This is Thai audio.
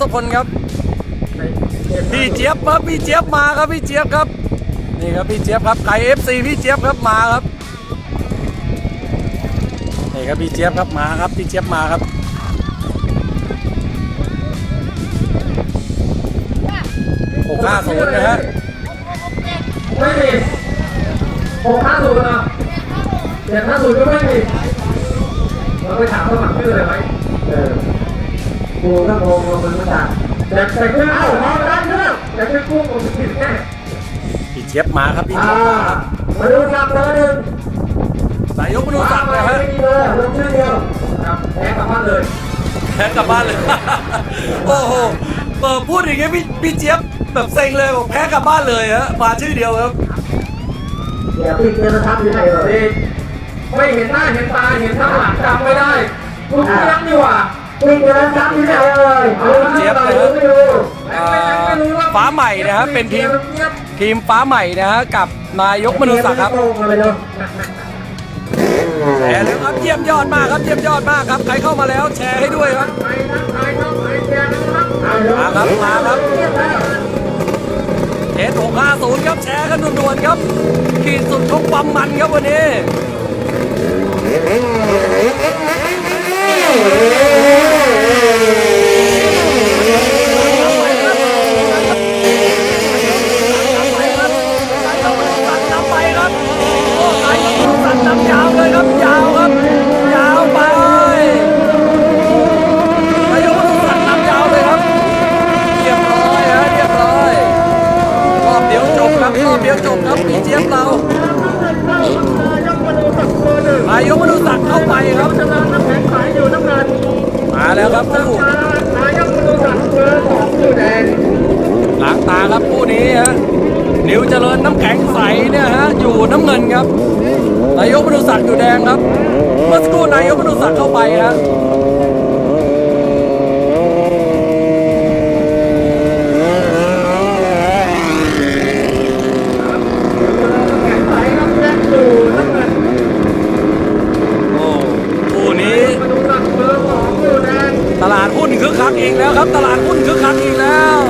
ศพลครับ พี่เจี๊ยบครับพี่เจี๊ยบมาครับพี่เจี๊ยบครับ นี่ครับพี่เจี๊ยบครับไก่เอฟซีพี่เจี๊ยบครับมาครับนี่ครับพี่เจี๊ยบครับมาครับพี่เจี๊ยบมาครับหกห้าศูนย์นะฮะไม่มีหกห้าศูนย์นะเจ็ดห้าศูนย์ก็ไม่มีเราไปถามเขาหมักชื่ออะไรไหมเออ กูก็งงงมันมาจากแต่แต่เครื่องเอ้าได้เนองแต่เครื่องกุ้งผมผิดแน่พี่เจี๊ยบมาครับพี่าเจี๊ยบมาครับมาดูสักเบอร์หนึ่งนายกมนุษย์ศักดิ์นะฮะไม่มีเบอร์ลงชื่อเดียวแพ้กลับบ้านเลยแพ้กลับบ้านเลยโอ้โหเปิดพูดอย่างเงี้ยพี่พี่เจี๊ยบแบบเซ็งเลยบอกแพ้กลับบ้านเลยฮะมาชื่อเดียวครับเดี๋ยวพี่เจอทับอยู่ไหนเหรอพี่ไม่เห็นหน้าเห็นตาเห็นข้างหลังจำไม่ได้คุณเจี๊ยบนี่ เจี๊ยบเจี๊ยบนะไม่ฮะดูอ่าฟ้าใหม่นะฮะเป็นทีมทีมฟ้าใหม่นะฮะกับนายกมนุษย์ศักดิ์ครับแชร์เลยครับเยี่ยมยอดมากครับเยี่ยมยอดมากครับใครเข้ามาแล้วแชร์ให้ด้วยครับมาครับมาครับเอสหกห้าศูนย์ครับแชร์กันด่วนๆครับ ขีดสุดของความมันครับวันนี้ ครับคู่นายกมนุษย์สัตว์เบอร์สองอยู่แดงล้างตาครับคู่นี้ฮะนิวเจริญน้ำแข็งใสเนี่ยฮะอยู่น้ำเงินครับนายกมนุษย์สัตว์อยู่แดงครับ เมื่อสักครู่นายกมนุษย์สัตว์เข้าไปฮะ คักอีกแล้วครับ ตลาดหุ้นคึกคักอีกแล้ว